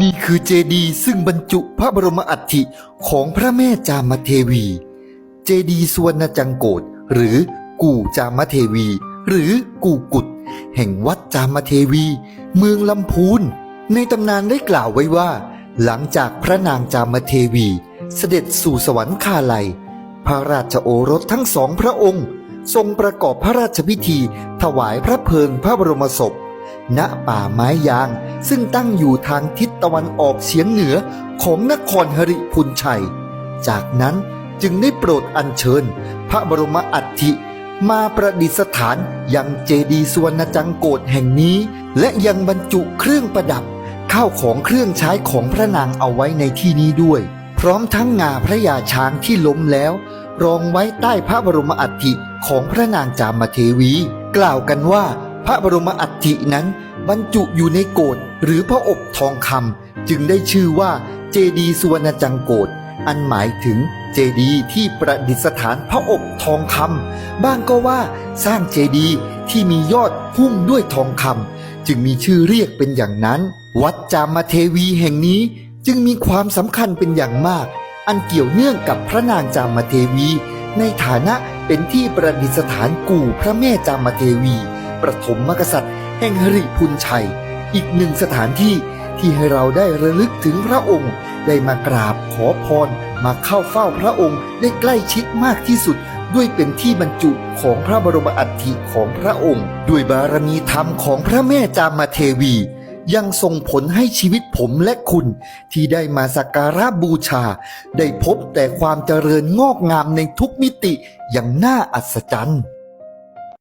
นี่คือเจดีย์ซึ่งบรรจุพระบรมอัฐิของพระแม่จามเทวี เจดีย์สวนจังโกดหรือกู่จามเทวี หรือกู่กุด แห่งวัดจามเทวี เมืองลำพูน ในตำนานได้กล่าวไว้ว่า หลังจากพระนางจามเทวี เสด็จสู่สวรรคาลัย พระราชโอรสทั้งสองพระองค์ ทรงประกอบพระราชพิธี ถวายพระเพลิงพระบรมศพ ณป่าไม้ยาง ซึ่งตั้งอยู่ทางทิศตะวันออกเฉียงเหนือของนครหริพุนชัย จากนั้นจึงได้โปรดอัญเชิญ พระบรมอัฐิมาประดิษฐานยังเจดีย์สวนจังโกดแห่งนี้ และยังบรรจุเครื่องประดับ ข้าวของเครื่องใช้ของพระนางเอาไว้ในที่นี้ด้วย พร้อมทั้งงาพระยาช้างที่ล้มแล้ว รองไว้ใต้พระบรมอัฐิของพระนางจามเทวี กล่าวกันว่า พระบรมอัฐินั้นบรรจุอยู่ในโกดหรือพระอบทองคำจึงได้ชื่อว่าเจดีสุวรรณจังโกดอันหมายถึงเจดีที่ประดิษฐานพระอบทองคำบ้างก็ว่าสร้างเจดีที่มียอดหุ้มด้วยทองคำจึงมีชื่อเรียกเป็นอย่างนั้น วัดจามเทวีแห่งนี้จึงมีความสำคัญเป็นอย่างมาก อันเกี่ยวเนื่องกับพระนางจามเทวี ในฐานะเป็นที่ประดิษฐานกู่พระแม่จามเทวี ประถมมกษัตริย์ แห่งหริพุนชัย อีกหนึ่งสถานที่ที่ให้เราได้ระลึกถึงพระองค์ ได้มากราบขอพรมาเข้าเฝ้าพระองค์ได้ใกล้ชิดมากที่สุด ด้วยเป็นที่บรรจุของพระบรมอัฐิของพระองค์ ด้วยบารมีธรรมของพระแม่จามเทวี ยังส่งผลให้ชีวิตผมและคุณ ที่ได้มาสักการะบูชา ได้พบแต่ความเจริญงอกงามในทุกมิติอย่างน่าอัศจรรย์